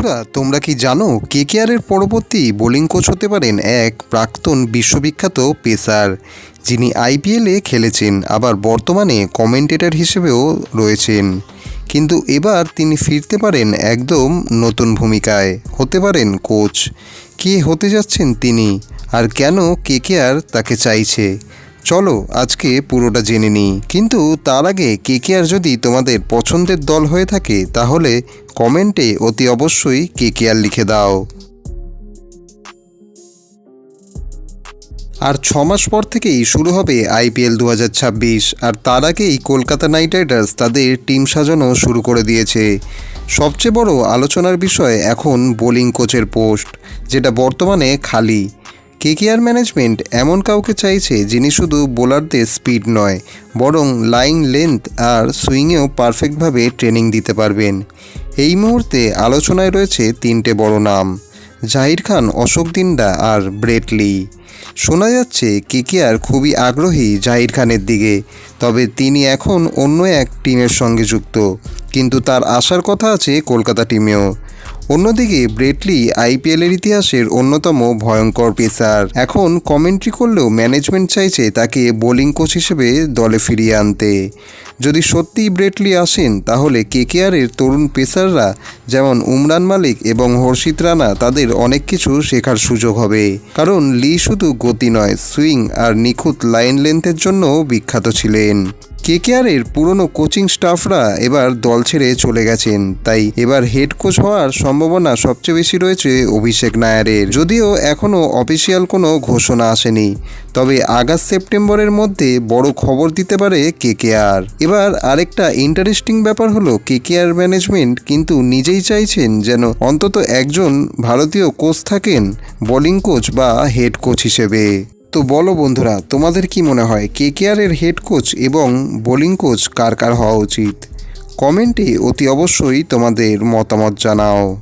বন্ধুরা, তোমরা কি জানো কেকেআরের পরবর্তী বোলিং কোচ হতে পারেন এক প্রাক্তন বিশ্ববিখ্যাত পেসার, যিনি আইপিএলে খেলেছেন, আবার বর্তমানে কমেন্টেটর হিসেবেও রয়েছেন। কিন্তু এবার তিনি ফিরতে পারেন একদম নতুন ভূমিকায়, হতে পারেন কোচ। কে হতে যাচ্ছেন তিনি? আর কেন কেকেআর তাকে চাইছে? চলো, আজকে পুরোটা জেনে নিই। কিন্তু তার আগে কে কে আর যদি তোমাদের পছন্দের দল হয়ে থাকে, তাহলে কমেন্টে অতি অবশ্যই কেকেআর লিখে দাও। আর ছ মাস পর থেকেই শুরু হবে আইপিএল দু হাজার ছাব্বিশ, আর তার আগেই কলকাতা নাইট রাইডার্স তাদের টিম সাজানো শুরু করে দিয়েছে। সবচেয়ে বড় আলোচনার বিষয় এখন বোলিং কোচের পোস্ট, যেটা বর্তমানে খালি। কেকেআর ম্যানেজমেন্ট এমন কাউকে চাইছে যিনি শুধু বোলারদের স্পিড নয়, বরং লাইন লেন্থ আর সুইংয়েও পারফেক্টভাবে ট্রেনিং দিতে পারবেন। এই মুহূর্তে আলোচনায় রয়েছে তিনটে বড় নাম, জাহির খান, অশোক দিন্ডা আর ব্রেটলি শোনা যাচ্ছে কেকেআর খুবই আগ্রহী জাহির খানের দিকে, তবে তিনি এখন অন্য এক টিমের সঙ্গে যুক্ত, কিন্তু তার আসার কথা আছে কলকাতা টিমেও। অন্যদিকে ব্রেটলি আইপিএলের ইতিহাসের অন্যতম ভয়ঙ্কর পেসার। এখন কমেন্ট্রি করলেও ম্যানেজমেন্ট চাইছে তাকে বোলিং কোচ হিসেবে দলে ফিরিয়ে আনতে। যদি সত্যিই ব্রেটলি আসেন, তাহলে কেকেআরের তরুণ পেসাররা যেমন উমরান মালিক এবং হর্ষিত রানা, তাদের অনেক কিছু শেখার সুযোগ হবে। কারণ লি শুধু গতি নয়, সুইং আর নিখুঁত লাইন লেন্থের জন্য বিখ্যাত ছিলেন। কেকেআরের পুরনো কোচিং স্টাফরা এবার দল ছেড়ে চলে গেছেন। তাই এবার হেড কোচ হওয়ার সম্ভাবনা সবচেয়ে বেশি রয়েছে অভিষেক নায়ারের। যদিও এখনও অফিসিয়াল কোনো ঘোষণা আসেনি। তবে আগস্ট সেপ্টেম্বরের মধ্যে বড় খবর দিতে পারে কেকেআর। এবার আরেকটা ইন্টারেস্টিং ব্যাপার হলো কেকেআর ম্যানেজমেন্ট কিন্তু নিজেই চাইছেন যেন অন্তত একজন ভারতীয় কোচ থাকেন, বোলিং কোচ বা হেড কোচ হিসেবে। তো বলো বন্ধুরা, তোমাদের কি মনে হয় কে কেকেআরের হেড কোচ এবং বোলিং কোচ কার কার হওয়া উচিত? কমেন্টে অতি অবশ্যই তোমাদের মতামত জানাও।